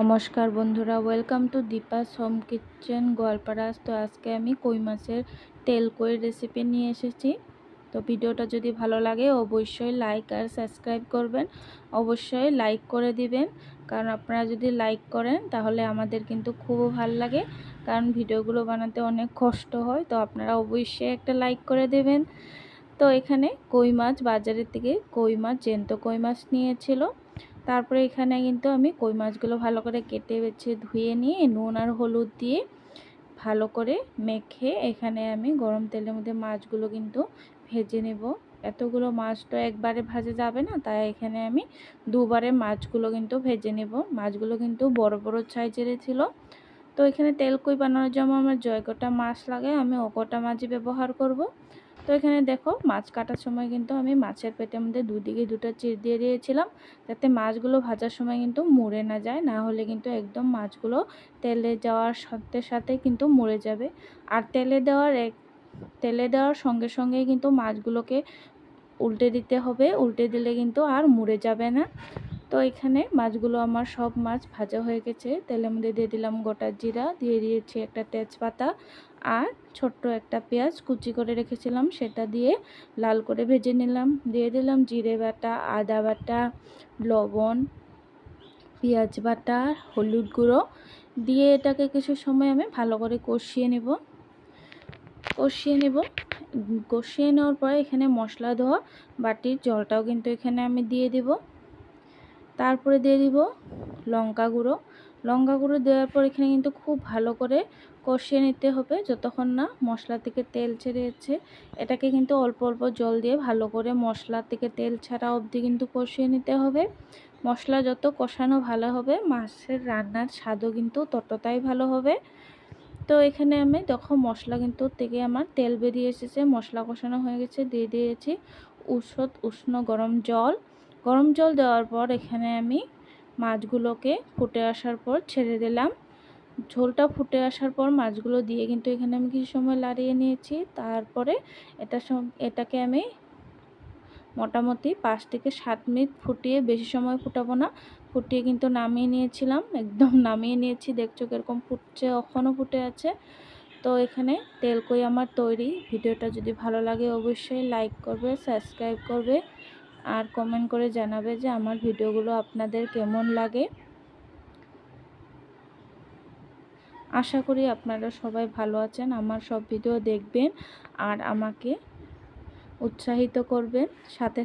নমস্কার বন্ধুরা welcome to Deepa's home kitchen Goalpara তো আজকে আমি কই মাছের তেল কই রেসিপি নিয়ে এসেছি। তো ভিডিওটা যদি ভালো লাগে, অবশ্যই লাইক আর সাবস্ক্রাইব করবেন। অবশ্যই লাইক করে দিবেন। কারণ আপনারা যদি লাইক করেন, তাহলে আমাদের কিন্তু খুব ভালো লাগে। কারণ ভিডিওগুলো বানাতে অনেক কষ্ট হয়, তো আপনারা অবশ্যই একটা লাইক করে দেবেন। তো এখানে কই মাছ, বাজারের থেকে কই মাছ জ্যান্ত কই মাছ নিয়েছিল। তারপরে এখানে কিন্তু আমি কই মাছগুলো ভালো করে কেটে বেছে ধুয়ে নিয়ে নুন আর হলুদ দিয়ে ভালো করে মেখে এখানে আমি গরম তেলের মধ্যে মাছগুলো কিন্তু ভেজে নেব। এতগুলো মাছ তো একবারে ভাজা যাবে না, তাই এখানে আমি দুবারে মাছগুলো কিন্তু ভেজে নেব। মাছগুলো কিন্তু বড় বড় সাইজের ছিল। তো এখানে তেল কই বানানোর জন্য আমার জয়কটা মাছ লাগে, আমি অকটা মাছই ব্যবহার করব। তো এখানে দেখো মাছ কাটার সময় কিন্তু আমি মাছের পেটের মধ্যে দুদিকে দুটো চির দিয়ে দিয়েছিলাম, যাতে মাছগুলো ভাজার সময় কিন্তু মরে না যায়, না হলে কিন্তু একদম মাছগুলো তেলে যাওয়ার সাথে সাথে কিন্তু মরে যাবে। আর তেলে দেওয়ার এক, তেলে দেওয়ার সঙ্গে সঙ্গে কিন্তু মাছগুলোকে উল্টে দিতে হবে, উল্টে দিলে কিন্তু আর মুড়ে যাবে না। তো এখানে মাছগুলো আমার সব মাছ ভাজা হয়ে গেছে। তেলের মধ্যে দিয়ে দিলাম গোটা জিরা, দিয়ে দিয়েছি একটা তেজপাতা আর ছোট্ট একটা পেঁয়াজ কুচি করে রেখেছিলাম। সেটা দিয়ে লাল করে ভেজে নিলাম। দিয়ে দিলাম জিরে বাটা, আদা বাটা, লবণ, পেঁয়াজ বাটা, হলুদ গুঁড়ো। দিয়ে এটাকে কিছু সময় আমি ভালো করে কষিয়ে নেব। কষিয়ে নেব। কষিয়ে নেওয়ার পরে এখানে মশলা ধোয়া বাটির জলটাও কিন্তু এখানে আমি দিয়ে দেব। তারপরে দিয়ে দিব লঙ্কা গুঁড়ো। লঙ্কা গুঁড়ো দেওয়ার পর এখানে কিন্তু খুব ভালো করে কষিয়ে নিতে হবে। যতক্ষণ না মশলা থেকে তেল ছেড়ে যাচ্ছে এটাকে কিন্তু অল্প অল্প জল দিয়ে ভালো করে মশলা থেকে তেল ছাড়া অবধি কিন্তু কষিয়ে নিতে হবে। মশলা যত কষানো ভালো হবে, মাছের রান্নার স্বাদও কিন্তু ততটাই ভালো হবে। তো এখানে আমি দেখো মশলা কিন্তু থেকে আমার তেল বেরিয়ে এসেছে, মশলা কষানো হয়ে গেছে, দিয়ে দিয়েছি উষত উষ্ণ গরম জল। গরম জল দেওয়ার পর এখানে আমি মাছগুলোকে ফুটে আসার পর ছেড়ে দিলাম। ঝোলটা ফুটে আসার পর মাছগুলো দিয়ে কিন্তু এখানে আমি কিছু সময় লাড়িয়ে নিয়েছি। তারপরে এটা এটাকে আমি মোটামুটি পাঁচ থেকে সাত মিনিট ফুটিয়ে, বেশি সময় ফুটাবো না, ফুটিয়ে কিন্তু নামিয়ে নিয়েছিলাম। একদম নামিয়ে নিয়েছি। দেখছ কীরকম ফুটছে, এখনও ফুটে আছে। তো এখানে তেল কই আমার তৈরি। ভিডিওটা যদি ভালো লাগে অবশ্যই লাইক করবে সাবস্ক্রাইব করবে। আর কমেন্ট করে জানাবে যে আমার ভিডিওগুলো আপনাদের কেমন লাগে। আশা করি আপনারা সবাই ভালো আছেন, আমার সব ভিডিও দেখবেন আর আমাকে উৎসাহিত করবেন। সাথে